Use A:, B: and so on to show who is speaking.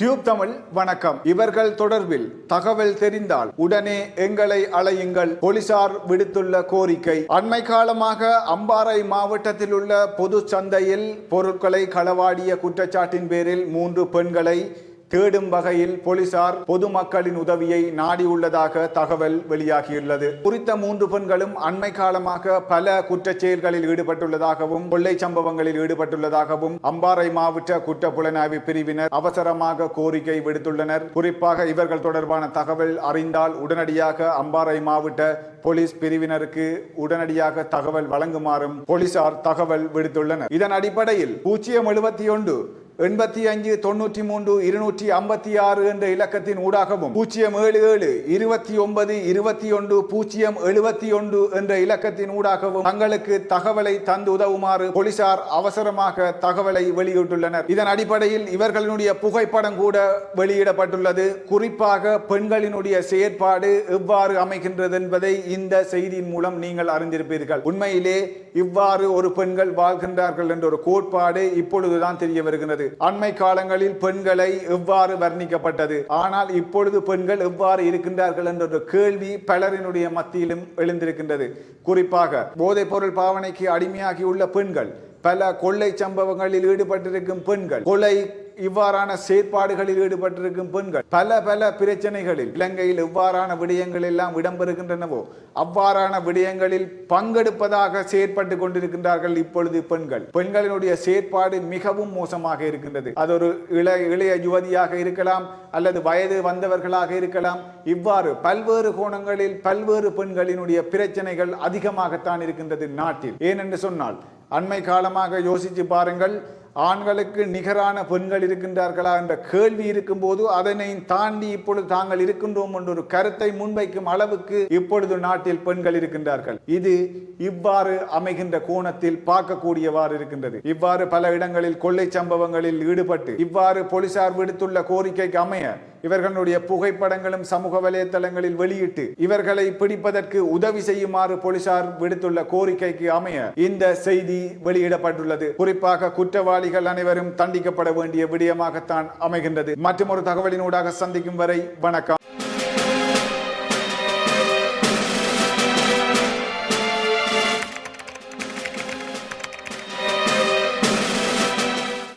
A: Tube Tamil வணக்கம். இவர்கள் தொடர்பில் தகவல் தெரிந்தால் உடனே எங்களை அழையுங்கள். போலீசார் விடுத்துள்ள கோரிக்கை அண்மை காலமாக அம்பாறை மாவட்டத்தில் உள்ள பொது சந்தையில் பொருட்களை களவாடிய குற்றச்சாட்டின் பேரில் மூன்று பெண்களை தேடும் வகையில் போலீசார் பொதுமக்களின் உதவியை நாடியுள்ளதாக தகவல் வெளியாகியுள்ளது. குறித்த மூன்று பெண்களும் அண்மை காலமாக பல குற்றச் செயல்களில் ஈடுபட்டுள்ளதாகவும் கொள்ளை சம்பவங்களில் ஈடுபட்டுள்ளதாகவும் அம்பாறை மாவட்ட குற்ற புலனாய்வு பிரிவினர் அவசரமாக கோரிக்கை விடுத்துள்ளனர். குறிப்பாக இவர்கள் தொடர்பான தகவல் அறிந்தால் உடனடியாக அம்பாறை மாவட்ட போலீஸ் பிரிவினருக்கு உடனடியாக தகவல் வழங்குமாறும் போலீசார் தகவல் விடுத்துள்ளனர். இதன் அடிப்படையில் பூஜ்ஜியம் எழுபத்தி ஒன்று எண்பத்தி அஞ்சு தொண்ணூற்றி மூன்று இருநூற்றி ஐம்பத்தி ஆறு என்ற இலக்கத்தின் ஊடாகவும் பூஜ்ஜியம் ஏழு ஏழு இருபத்தி ஒன்பது இருபத்தி ஒன்று பூஜ்ஜியம் எழுபத்தி ஒன்று என்ற இலக்கத்தின் ஊடாகவும் தங்களுக்கு தகவலை தந்து உதவுமாறு போலீசார் அவசரமாக தகவலை வெளியிட்டுள்ளனர். இதன் அடிப்படையில் இவர்களினுடைய புகைப்படம் கூட வெளியிடப்பட்டுள்ளது. குறிப்பாக பெண்களினுடைய செயற்பாடு எவ்வாறு அமைகின்றது என்பதை இந்த செய்தியின் மூலம் நீங்கள் அறிந்திருப்பீர்கள். உண்மையிலே இவ்வாறு ஒரு பெண்கள் வாழ்கின்றார்கள் என்ற ஒரு கோட்பாடு இப்பொழுதுதான் தெரிய அண்மை காலங்களில் பெண்களை எவ்வாறு வர்ணிக்கப்பட்டது? ஆனால் இப்பொழுது பெண்கள் எவ்வாறு இருக்கின்றார்கள் என்ற ஒரு கேள்வி பலரினுடைய மத்தியிலும் எழுந்திருக்கின்றது. குறிப்பாக போதைப்பொருள் பாவனைக்கு அடிமையாகியுள்ள பெண்கள் பல கொள்ளை சம்பவங்களில் ஈடுபட்டிருக்கும் பெண்கள் கொலை இவ்வாறான செயற்பாடுகளில் ஈடுபட்டிருக்கும் பெண்கள் பல பல பிரச்சனைகளில் இலங்கையில் இவ்வாறான விடயங்கள் எல்லாம் இடம்பெறுகின்றனவோ அவ்வாறான விடயங்களில் பங்கெடுப்பதாக செயற்பட்டு கொண்டிருக்கின்றார்கள் இப்பொழுது பெண்கள். பெண்களினுடைய செயற்பாடு மிகவும் மோசமாக இருக்கின்றது. அது ஒரு இளைய இளைய யுவதியாக இருக்கலாம் அல்லது வயது வந்தவர்களாக இருக்கலாம். இவ்வாறு பல்வேறு கோணங்களில் பல்வேறு பெண்களினுடைய பிரச்சனைகள் அதிகமாகத்தான் இருக்கின்றது நாட்டில். ஏனென்று சொன்னால் அண்மை காலமாக யோசித்து பாருங்கள் ஆண்களுக்கு நிகரான பெண்கள் இருக்கின்றார்களா என்ற கேள்வி இருக்கும்போது அதனை தாண்டி இப்பொழுது தாங்கள் இருக்கின்றோம் என்ற ஒரு கருத்தை முன்வைக்கும் அளவுக்கு இப்பொழுது நாட்டில் பெண்கள் இருக்கின்றார்கள். இது இவ்வாறு அமைகின்ற கோணத்தில் பார்க்கக்கூடியவாறு இருக்கின்றது. இவ்வாறு பல இடங்களில் கொள்ளை சம்பவங்களில் ஈடுபட்டு இவ்வாறு போலீசார் விடுத்துள்ள கோரிக்கைக்கு அமைய இவர்களுடைய புகைப்படங்களும் சமூக வலைதளங்களில் வெளியிட்டு இவர்களை பிடிப்பதற்கு உதவி செய்யுமாறு போலீசார் விடுத்துள்ள கோரிக்கைக்கு அமைய இந்த செய்தி வெளியிடப்பட்டுள்ளது. குறிப்பாக குற்றவாளிகள் அனைவரும் தண்டிக்கப்பட வேண்டிய விடயமாகத்தான் அமைகின்றது. மற்றும் ஒரு தகவலினூடாக சந்திக்கும் வரை வணக்கம்.